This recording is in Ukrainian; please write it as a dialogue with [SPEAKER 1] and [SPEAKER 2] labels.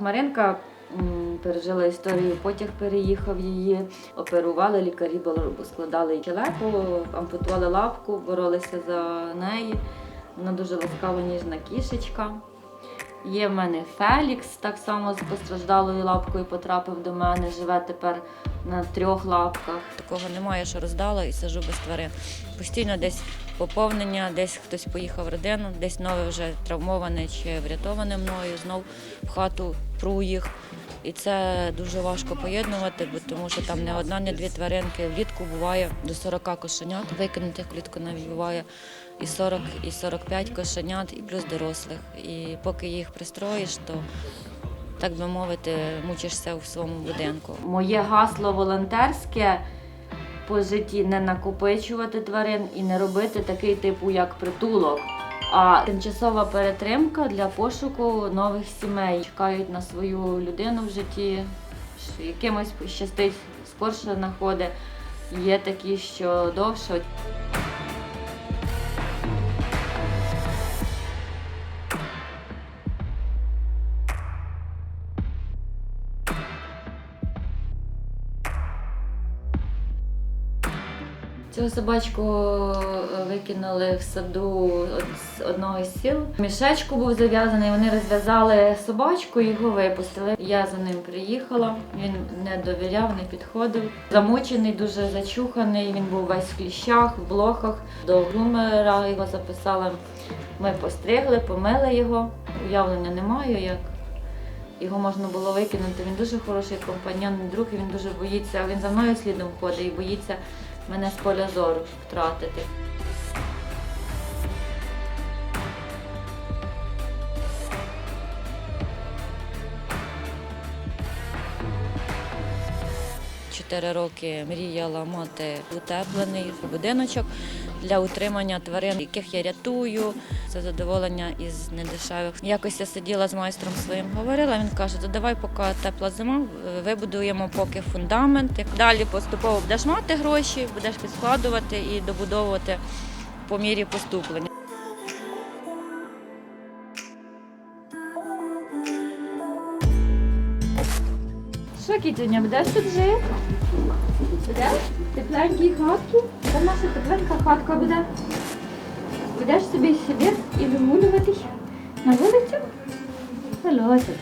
[SPEAKER 1] Маринка пережила історію, потяг переїхав її, оперували, лікарі складали їй щелепу, ампутували лапку, боролися за неї. Вона дуже ласкава, ніжна кішечка. Є в мене Фелікс, так само з постраждалою лапкою потрапив до мене, живе тепер на трьох лапках. Такого немає, що роздала і сижу без тварин. Постійно десь поповнення, десь хтось поїхав в родину, десь нове вже травмоване чи врятоване мною, знов в хату пру їх. І це дуже важко поєднувати, бо тому що там не одна, не дві тваринки. Влітку буває до 40 кошенят, викинутих влітку навіть буває і 40, і 45 кошенят, і плюс дорослих. І поки їх пристроїш, то так би мовити, мучишся у своєму будинку. Моє гасло волонтерське по житті не накопичувати тварин і не робити такий типу, як притулок. А тимчасова перетримка для пошуку нових сімей. Чекають на свою людину в житті, якимось щастить, скорше знаходить. Є такі, що довше. Цього собачку е, викинули в саду з одного з сіл. Мішечку був зав'язаний, вони розв'язали собачку, його випустили. Я за ним приїхала. Він не довіряв, не підходив. Замучений, дуже зачуханий. Він був весь в кліщах, в блохах. До грумера його записали. Ми постригли, помили його. Уявлення не маю, як його можна було викинути. Він дуже хороший компаньон, друг, і він дуже боїться. Він за мною слідом ходить і боїться мене з поля зору втратити. Чотири роки мріяла мати утеплений будиночок для утримання тварин, яких я рятую. Це задоволення із недешевих. Якось я сиділа з майстром своїм, говорила. Він каже: то давай, поки тепла зима, вибудуємо поки фундамент. Далі поступово будеш мати гроші, будеш підскладувати і добудовувати по мірі поступлення. Що, Кітюня, будеш тут жити? Будеш? Тепленькій хатки? Це наша тепленька хатка буде. Будеш собі сидіти і вигулюватись на вулицю? Волосятка.